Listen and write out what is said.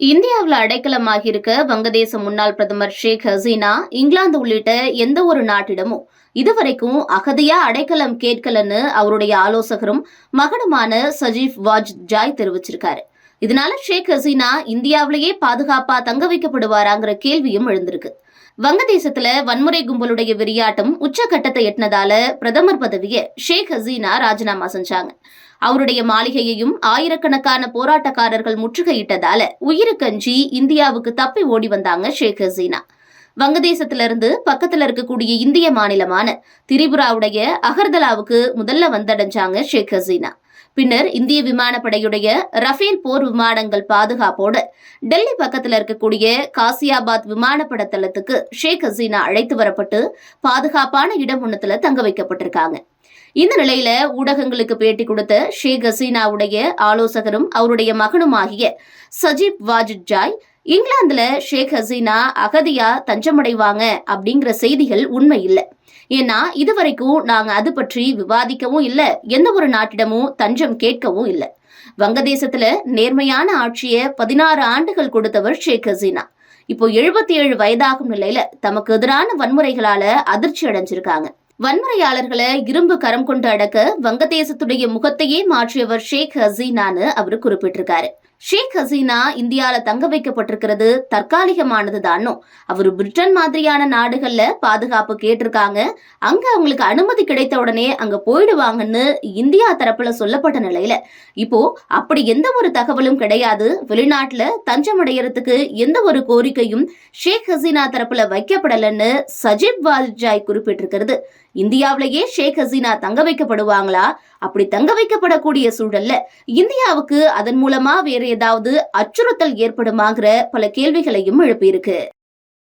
இந்தியாவில் அடைக்கலமாக இருக்க வங்கதேச முன்னாள் பிரதமர் ஷேக் ஹசீனா இங்கிலாந்து உள்ளிட்ட எந்த ஒரு நாட்டிடமும் இதுவரைக்கும் அகதியா அடைக்கலம் கேட்கலன்னு அவருடைய ஆலோசகரும் மகனுமான சஜீஃப் வாஜ் ஜாய் தெரிவிச்சிருக்காரு. இதனால ஷேக் ஹசீனா இந்தியாவிலேயே பாதுகாப்பா தங்க வைக்கப்படுவாராங்கிற கேள்வியும் எழுந்திருக்கு. வங்கதேசத்துல வன்முறை கும்பலுடைய விரியாட்டம் உச்சகட்டத்தை எட்டினதால பிரதமர் பதவியை ஷேக் ஹசீனா ராஜினாமா செஞ்சாங்க. அவருடைய மாளிகையையும் ஆயிரக்கணக்கான போராட்டக்காரர்கள் முற்றுகையிட்டதால உயிருக்கஞ்சி இந்தியாவுக்கு தப்பி ஓடி வந்தாங்க ஷேக் ஹசீனா. வங்கதேசத்திலிருந்து பக்கத்துல இருக்கக்கூடிய இந்திய மாநிலமான திரிபுராவுடைய அகர்தலாவுக்கு முதல்ல வந்தடைஞ்சாங்க ஷேக் ஹசீனா. பின்னர் இந்திய விமானப்படையுடைய ரஃபேல் போர் விமானங்கள் பாதுகாப்போடு டெல்லி பக்கத்தில் இருக்கக்கூடிய காசியாபாத் விமானப்பட தளத்துக்கு ஷேக் ஹசீனா அழைத்து வரப்பட்டு பாதுகாப்பான இடம் ஒண்ணுத்துல தங்க வைக்கப்பட்டிருக்காங்க. இந்த நிலையில ஊடகங்களுக்கு பேட்டி கொடுத்த ஷேக் ஹசீனாவுடைய ஆலோசகரும் அவருடைய மகனுமாகிய சஜீப் வாஜித் ஜாய் இங்கிலாந்துல ஷேக் ஹசீனா அகதியா தஞ்சமடைவாங்க அப்படிங்கிற செய்திகள் உண்மை இல்லை. ஏன்னா இதுவரைக்கும் நாங்க அது பற்றி விவாதிக்கவும் இல்ல எந்த ஒரு நாட்டிடமும் தஞ்சம் கேட்கவும் இல்லை. வங்கதேசத்துல நேர்மையான ஆட்சியை பதினாறு ஆண்டுகள் கொடுத்தவர் ஷேக் ஹசீனா. இப்போ எழுபத்தி ஏழு வயதாகும் நிலையில தமக்கு எதிரான வன்முறைகளால அதிர்ச்சி அடைஞ்சிருக்காங்க. வன்முறையாளர்களை இரும்பு கரம் கொண்டு அடக்க வங்கதேசத்துடைய முகத்தையே மாற்றியவர் ஷேக் ஹசீனான்னு அவர் குறிப்பிட்டிருக்காரு. ஷேக் ஹசீனா இந்தியால தங்க வைக்கப்பட்டிருக்கிறது தற்காலிகமானது தானோ அவர் பிரிட்டன் மாதிரியான நாடுகள்ல பாதுகாப்பு கேட்டிருக்காங்க. அங்க அவங்களுக்கு அனுமதி கிடைத்த உடனே அங்க போயிடுவாங்கன்னு இந்தியா தரப்புல சொல்லப்பட்ட நிலையில. இப்போ அப்படி எந்த ஒரு தகவலும் கிடையாது. வெளிநாட்டுல தஞ்சம் அடையறதுக்கு எந்த ஒரு கோரிக்கையும் ஷேக் ஹசீனா தரப்புல வைக்கப்படலன்னு சஜிப் வால்ஜாய் குறிப்பிட்டிருக்கிறது. இந்தியாவிலேயே ஷேக் ஹசீனா தங்க வைக்கப்படுவாங்களா? அப்படி தங்க வைக்கப்படக்கூடிய சூழல்ல இந்தியாவுக்கு அதன் மூலமா வேற ஏதாவது அச்சுறுத்தல் ஏற்படுமாங்கிற பல கேள்விகளையும் எழுப்பியிருக்கு.